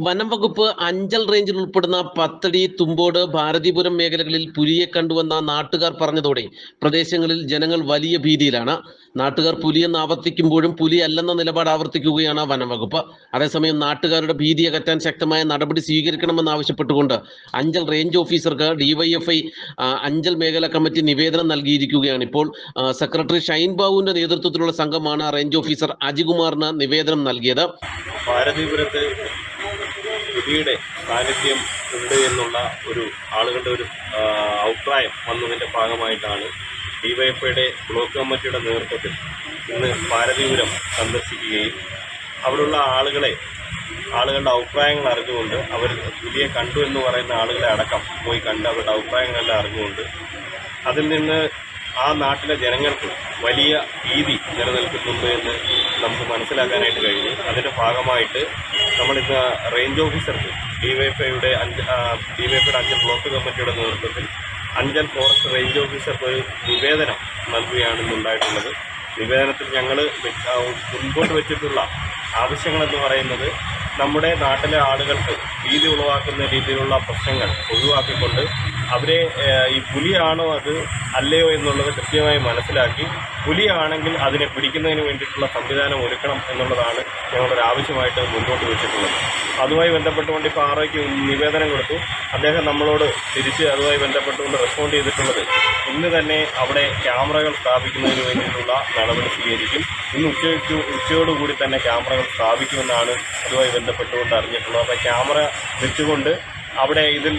വനം വകുപ്പ് അഞ്ചൽ റേഞ്ചിൽ ഉൾപ്പെടുന്ന പത്തടി തുമ്പോട് ഭാരതിപുരം മേഖലകളിൽ പുലിയെ കണ്ടുവന്ന നാട്ടുകാർ പറഞ്ഞതോടെ പ്രദേശങ്ങളിൽ ജനങ്ങൾ വലിയ ഭീതിയിലാണ്. നാട്ടുകാർ പുലിയെന്ന് ആവർത്തിക്കുമ്പോഴും പുലി അല്ലെന്ന നിലപാട് ആവർത്തിക്കുകയാണ് വനം വകുപ്പ് അതേസമയം നാട്ടുകാരുടെ ഭീതി അകറ്റാൻ ശക്തമായ നടപടി സ്വീകരിക്കണമെന്ന് ആവശ്യപ്പെട്ടുകൊണ്ട് അഞ്ചൽ റേഞ്ച് ഓഫീസർക്ക് ഡിവൈഎഫ്ഐ അഞ്ചൽ മേഖല കമ്മിറ്റി നിവേദനം നൽകിയിരിക്കുകയാണ്. ഇപ്പോൾ സെക്രട്ടറി ഷൈൻ ബാബുവിന്റെ നേതൃത്വത്തിലുള്ള സംഘമാണ് റേഞ്ച് ഓഫീസർ അജികുമാറിന് നിവേദനം നൽകിയത്. ഭാരതീപുരത്ത് പുലിയുടെ സാന്നിധ്യം ഉണ്ട് എന്നുള്ള ഒരു ആളുകളുടെ ഒരു അഭിപ്രായം വന്നതിന്റെ ഭാഗമായിട്ടാണ് ഡിവൈഎഫ്ഐയുടെ ബ്ലോക്ക് കമ്മിറ്റിയുടെ നേതൃത്വത്തിൽ ഇന്ന് ഭാരതീപുരം സന്ദർശിക്കുകയും അവിടെയുള്ള ആളുകളെ ആളുകളുടെ അഭിപ്രായങ്ങൾ അറിഞ്ഞുകൊണ്ട് അവർ പുതിയ കണ്ടു എന്ന് പറയുന്ന ആളുകളെ അടക്കം പോയി കണ്ട് അവരുടെ അഭിപ്രായങ്ങളെല്ലാം അറിഞ്ഞുകൊണ്ട് അതിൽ നിന്ന് ആ നാട്ടിലെ ജനങ്ങൾക്ക് വലിയ ഭീതി നിലനിൽക്കുന്നുണ്ട് എന്ന് നമുക്ക് മനസ്സിലാക്കാനായിട്ട് കഴിഞ്ഞു. അതിന്റെ ഭാഗമായിട്ട് നമ്മളിന്ന് റേഞ്ച് ഓഫീസർക്ക് ഡിവൈഫൈയുടെ അഞ്ച് ഡിവൈഫൈയുടെ അഞ്ചൽ ബ്ലോക്ക് കമ്മിറ്റിയുടെ നേതൃത്വത്തിൽ അഞ്ചൽ ഫോറസ്റ്റ് റേഞ്ച് ഓഫീസർക്ക് ഒരു നിവേദനം നൽകുകയാണ് ഇന്നുണ്ടായിട്ടുള്ളത് നിവേദനത്തിൽ ഞങ്ങൾ മുൻപോട്ട് വെച്ചിട്ടുള്ള ആവശ്യങ്ങളെന്ന് പറയുന്നത് നമ്മുടെ നാട്ടിലെ ആളുകൾക്ക് ഭീതി ഉളവാക്കുന്ന രീതിയിലുള്ള പ്രശ്നങ്ങൾ ഒഴിവാക്കിക്കൊണ്ട് അവരെ ഈ പുലിയാണോ അത് അല്ലയോ എന്നുള്ളത് കൃത്യമായി മനസ്സിലാക്കി പുലിയാണെങ്കിൽ അതിനെ പിടിക്കുന്നതിന് വേണ്ടിയിട്ടുള്ള സംവിധാനം ഒരുക്കണം എന്നുള്ളതാണ് ഞങ്ങളൊരു ആവശ്യമായിട്ട് മുന്നോട്ട് വെച്ചിട്ടുള്ളത്. അതുമായി ബന്ധപ്പെട്ടുകൊണ്ട് ഇപ്പോൾ ആറോയ്ക്ക് നിവേദനം കൊടുത്തു. അദ്ദേഹം നമ്മളോട് തിരിച്ച് അതുമായി ബന്ധപ്പെട്ടുകൊണ്ട് റെസ്പോണ്ട് ചെയ്തിട്ടുള്ളത് ഇന്ന് തന്നെ അവിടെ ക്യാമറകൾ സ്ഥാപിക്കുന്നതിന് വേണ്ടിയിട്ടുള്ള നടപടി സ്വീകരിക്കും. ഇന്ന് ഉച്ചയ്ക്ക് ഉച്ചയോടുകൂടി തന്നെ ക്യാമറകൾ സ്ഥാപിക്കുമെന്നാണ് അതുമായി ബന്ധപ്പെട്ടുകൊണ്ട് അറിഞ്ഞിട്ടുള്ളത്. അപ്പോൾ ക്യാമറ വെച്ചുകൊണ്ട് അവിടെ ഇതിൽ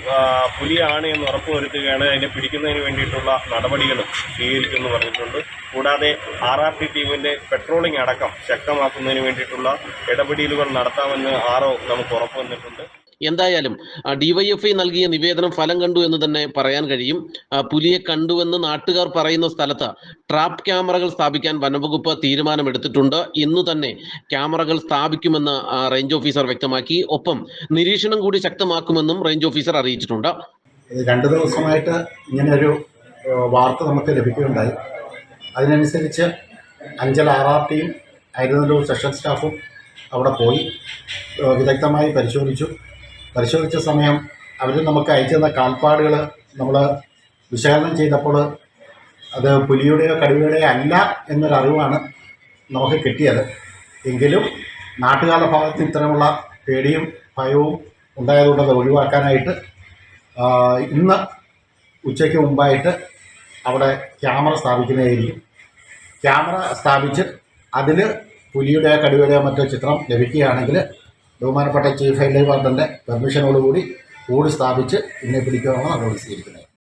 പുലിയാണ് എന്ന് ഉറപ്പുവരുത്തുകയാണ്. അതിനെ പിടിക്കുന്നതിന് വേണ്ടിയിട്ടുള്ള നടപടികളും സ്വീകരിക്കുമെന്ന് പറഞ്ഞിട്ടുണ്ട്. കൂടാതെ ആർ ആർ ടി ടീമിന്റെ പെട്രോളിംഗ് അടക്കം ശക്തമാക്കുന്നതിന് വേണ്ടിയിട്ടുള്ള ഇടപെടലുകൾ നടത്താമെന്ന് ആറോ നമുക്ക് ഉറപ്പ് വന്നിട്ടുണ്ട് എന്തായാലും ഡിവൈഎഫ്ഐ നൽകിയ നിവേദനം ഫലം കണ്ടു എന്ന് തന്നെ പറയാൻ കഴിയും. പുലിയെ കണ്ടുവെന്ന് നാട്ടുകാർ പറയുന്ന സ്ഥലത്ത് ട്രാപ്പ് ക്യാമറകൾ സ്ഥാപിക്കാൻ വനംവകുപ്പ് തീരുമാനമെടുത്തിട്ടുണ്ട്. ഇന്ന് തന്നെ ക്യാമറകൾ സ്ഥാപിക്കുമെന്ന് റേഞ്ച് ഓഫീസർ വ്യക്തമാക്കി. ഒപ്പം നിരീക്ഷണം കൂടി ശക്തമാക്കുമെന്നും റേഞ്ച് ഓഫീസർ അറിയിച്ചിട്ടുണ്ട്. രണ്ടു ദിവസമായിട്ട് ഇങ്ങനെ ഒരു വാർത്ത നമുക്ക് ലഭിക്കുകയുണ്ടായി. അതിനനുസരിച്ച് അഞ്ചൽ ആർ ആർ ടിയും ഹൈദരാബാദ് സെഷൻ സ്റ്റാഫും അവിടെ പോയി വിദഗ്ധമായി പരിശോധിച്ചു. പരിശോധിച്ച സമയം അവർ നമുക്ക് അയച്ചു തന്ന കാൽപ്പാടുകൾ നമ്മൾ വിശകലനം ചെയ്തപ്പോൾ അത് പുലിയുടെയോ കടുവയുടെയോ അല്ല എന്നൊരറിവാണ് നമുക്ക് കിട്ടിയത്. എങ്കിലും നാട്ടുകാരുടെ ഭാഗത്ത് ഇത്തരമുള്ള പേടിയും ഭയവും ഉണ്ടായതുകൊണ്ട് അത് ഒഴിവാക്കാനായിട്ട് ഇന്ന് ഉച്ചയ്ക്ക് മുമ്പായിട്ട് അവിടെ ക്യാമറ സ്ഥാപിക്കുന്നതായിരിക്കും. ക്യാമറ സ്ഥാപിച്ച് അതിൽ പുലിയുടെയോ കടുവയുടെയോ മറ്റോ ചിത്രം ലഭിക്കുകയാണെങ്കിൽ ബഹുമാനപ്പെട്ട ചീഫ് ഹൈലൈ വാർഡന്റെ പെർമിഷനോടുകൂടി കൂടി സ്ഥാപിച്ച് ഇതിനെ പിടിക്കുകയാണ് നടപടി സ്വീകരിക്കുന്നത്